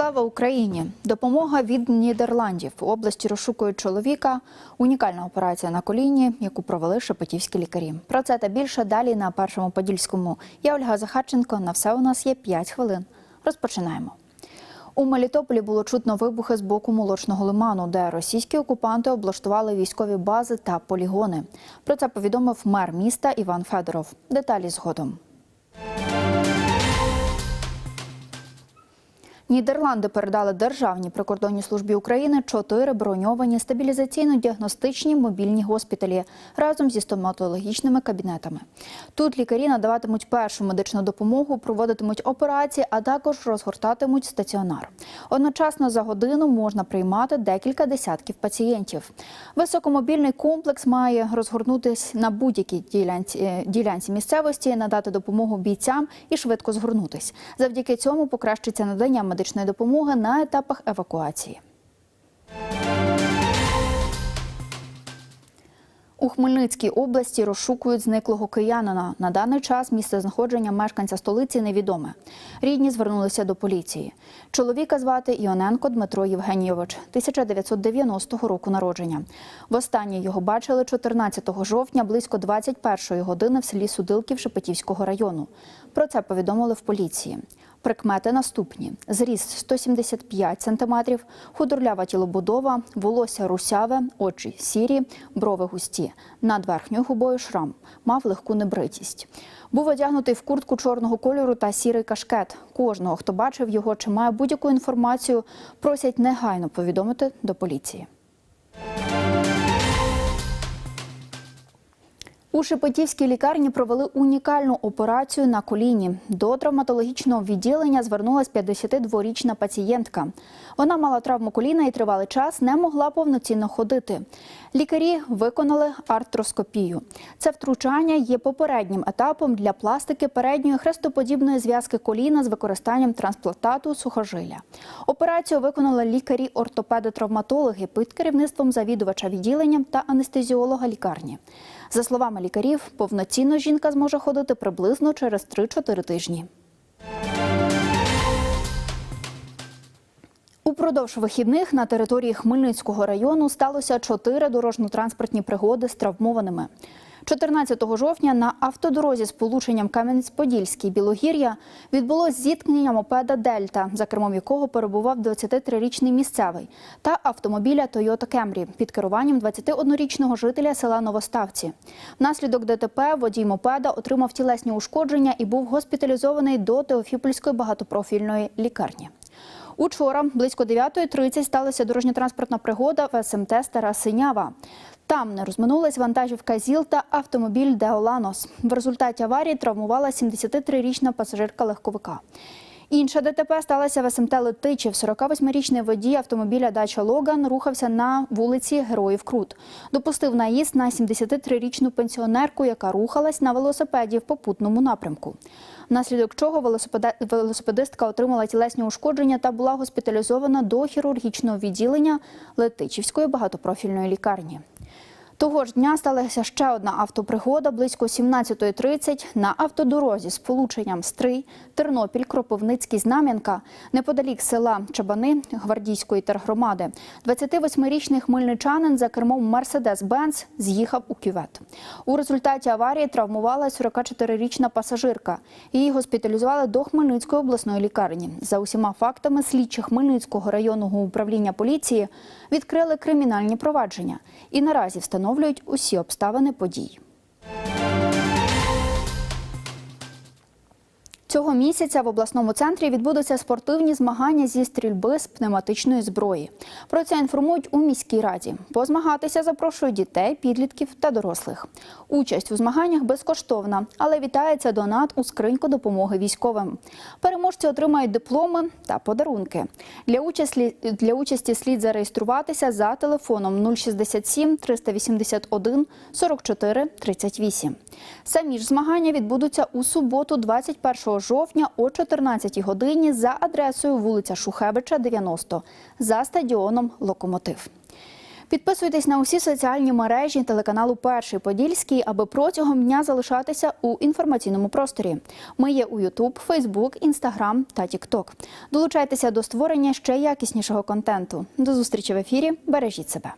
Слава Україні! Допомога від Нідерландів в області розшукують чоловіка. Унікальна операція на коліні, яку провели шепетівські лікарі. Про це та більше далі на першому подільському. Я Ольга Захарченко. На все у нас є 5 хвилин. Розпочинаємо. У Мелітополі було чутно вибухи з боку молочного лиману, де російські окупанти облаштували військові бази та полігони. Про це повідомив мер міста Іван Федоров. Деталі згодом. Нідерланди передали Державній прикордонній службі України чотири броньовані стабілізаційно-діагностичні мобільні госпіталі разом зі стоматологічними кабінетами. Тут лікарі надаватимуть першу медичну допомогу, проводитимуть операції, а також розгортатимуть стаціонар. Одночасно за годину можна приймати декілька десятків пацієнтів. Високомобільний комплекс має розгорнутись на будь-якій ділянці, е, ділянці місцевості, надати допомогу бійцям і швидко згорнутись. Завдяки цьому покращиться надання медичної допомоги на етапах евакуації. У Хмельницькій області розшукують зниклого киянина. На даний час місце знаходження мешканця столиці невідоме. Рідні звернулися до поліції. Чоловіка звати Іоненко Дмитро Євгенійович, 1990 року народження. Востаннє його бачили 14 жовтня близько 21 години в селі Судилків Шепетівського району. Про це повідомили в поліції. Прикмети наступні: зріст 175 см, худорлява тілобудова, волосся русяве, очі сірі, брови густі. Над верхньою губою шрам. Мав легку небритість. Був одягнутий в куртку чорного кольору та сірий кашкет. Кожного, хто бачив його чи має будь-яку інформацію, просять негайно повідомити до поліції. У Шепетівській лікарні провели унікальну операцію на коліні. До травматологічного відділення звернулась 52-річна пацієнтка. Вона мала травму коліна і тривалий час не могла повноцінно ходити. Лікарі виконали артроскопію. Це втручання є попереднім етапом для пластики передньої хрестоподібної зв'язки коліна з використанням трансплантату сухожилля. Операцію виконали лікарі-ортопеди-травматологи під керівництвом завідувача відділенням та анестезіолога лікарні. За словами лікарів, повноцінно жінка зможе ходити приблизно через 3-4 тижні. Упродовж вихідних на території Хмельницького району сталося чотири дорожньо-транспортні пригоди з травмованими. 14 жовтня на автодорозі з полученням Кам'янець-Подільський Білогір'я відбулось зіткнення мопеда Дельта, за кермом якого перебував 23-річний місцевий, та автомобіля Toyota Camry під керуванням 21-річного жителя села Новоставці. Внаслідок ДТП водій мопеда отримав тілесні ушкодження і був госпіталізований до Теофіпольської багатопрофільної лікарні. Учора близько 9.30 сталася дорожньо-транспортна пригода в СМТ Стара Синява. Там не розминулась вантажівка ЗІЛ та автомобіль Деоланос. В результаті аварії травмувала 73-річна пасажирка легковика. Інша ДТП сталася в СМТ Летичів. 48-річний водій автомобіля Дача Логан рухався на вулиці Героїв Крут. Допустив наїзд на 73-річну пенсіонерку, яка рухалась на велосипеді в попутному напрямку. Внаслідок чого велосипедистка отримала тілесні ушкодження та була госпіталізована до хірургічного відділення Летичівської багатопрофільної лікарні. Того ж дня сталася ще одна автопригода близько 17.30 на автодорозі з полученням Стрий, Тернопіль, Кропивницький, Знам'янка, неподалік села Чабани Гвардійської тергромади. 28-річний хмельничанин за кермом Мерседес-Бенц з'їхав у кювет. У результаті аварії травмувалась 44-річна пасажирка. Її госпіталізували до Хмельницької обласної лікарні. За усіма фактами слідчі Хмельницького районного управління поліції відкрили кримінальні провадження і наразі встановлюють усі обставини подій. Цього місяця в обласному центрі відбудуться спортивні змагання зі стрільби з пневматичної зброї. Про це інформують у міській раді. Позмагатися запрошують дітей, підлітків та дорослих. Участь у змаганнях безкоштовна, але вітається донат у скриньку допомоги військовим. Переможці отримають дипломи та подарунки. Для участі, для участі слід зареєструватися за телефоном 067 381 44 38. Самі ж змагання відбудуться у суботу, 21 жовтня о 14 годині за адресою вулиця Шухевича, 90, за стадіоном Локомотив. Підписуйтесь на усі соціальні мережі телеканалу Перший Подільський, аби протягом дня залишатися у інформаційному просторі. Ми є у Ютуб, Фейсбук, Інстаграм та Тікток. Долучайтеся до створення ще якіснішого контенту. До зустрічі в ефірі. Бережіть себе.